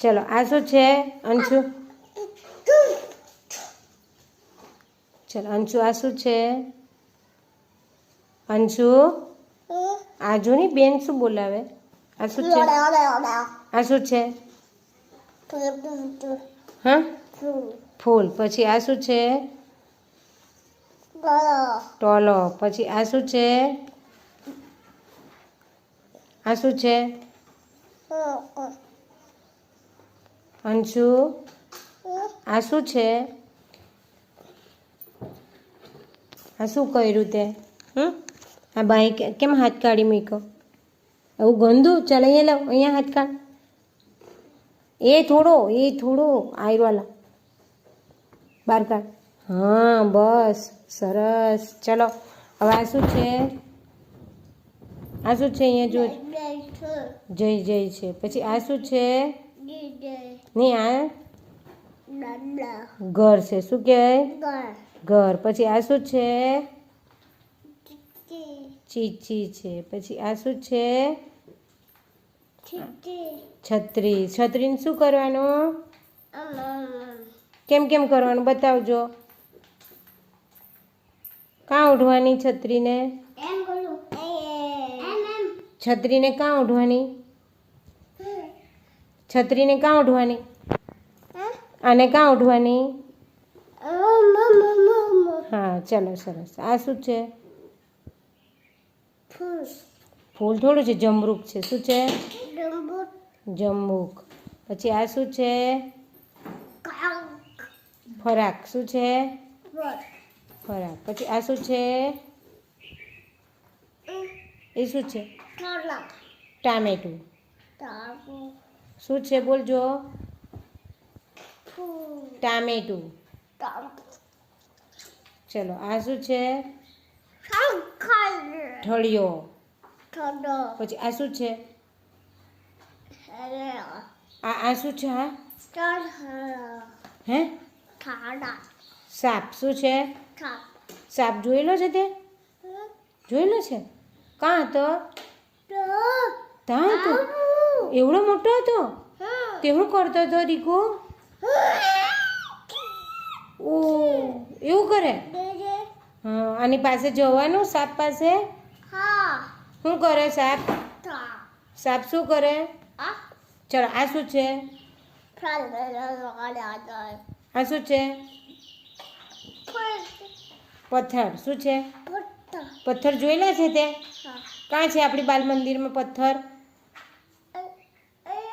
ચલો, આ શું છે? અંશુ? ચલો, અંશુ, આ શું છે? અંશુ? આ ની બેન શું બોલાવે? આ શું છે? આ શું છે? હા? ફૂલ. પછી આ શું છે? ટોલો. પછી આ શું છે? આ શું છે? અંશુ? આ શું છે? આ શું કર્યું તે? હમ? આ બાઈ કેમ હાથ કાઢી મૂક્યો? એવું ગંદુ? ચાલ અહીંયા લાવ અહીંયા હાથ કાઢ. એ થોડો એ થોડો આયરવાલા. બહાર કાઢ. હા બસ સરસ. ચલો હવે આ શું છે? આ શું છે અહીંયા જો? જય જય છે. પછી આ શું છે? નહીં આ? ઘર છે. શું કહેવાય? ઘર. પછી આ શું છે? ચીચી છે. પછી આ શું છે? છત્રી. છત્રીને શું કરવાનું? કેમ કેમ કરવાનું? બતાવજો. કાં ઉઠવાની છત્રીને? છત્રીને કાં ઓઢવાની છત્રીને કાં ઓઢવાની આને કાં ઓઢવાની હા ચલો સરસ. આ શું છે? ફૂલ થોડું છે જમરૂક છે. શું છે? જમરૂક. પછી આ શું છે? ફરાક. શું છે? ફરાક. પછી આ શું છે? એ શું છે? ટામેટું. શું છે બોલજો ટામેટું. ચલો આ શું છે? ઠળિયો પછી આ શું છે? આ આ શું છે હે? સાપ. શું છે? સાપ. જોયેલો છે તે? જોયેલો છે? કાં તો? હતો એવડો મોટો હતો? કેવું કરતો હતો રીકુ? ઓ એવું કરે? હા આની પાસે જવાનું સાપ પાસે? શું કરે સાપ? સાપ શું કરે? ચલો આ શું છે? આ શું છે? પથ્થર. શું છે? પથ્થર. જોયેલા છે તે? કાં છે આપણી બાલ મંદિરમાં પથ્થર?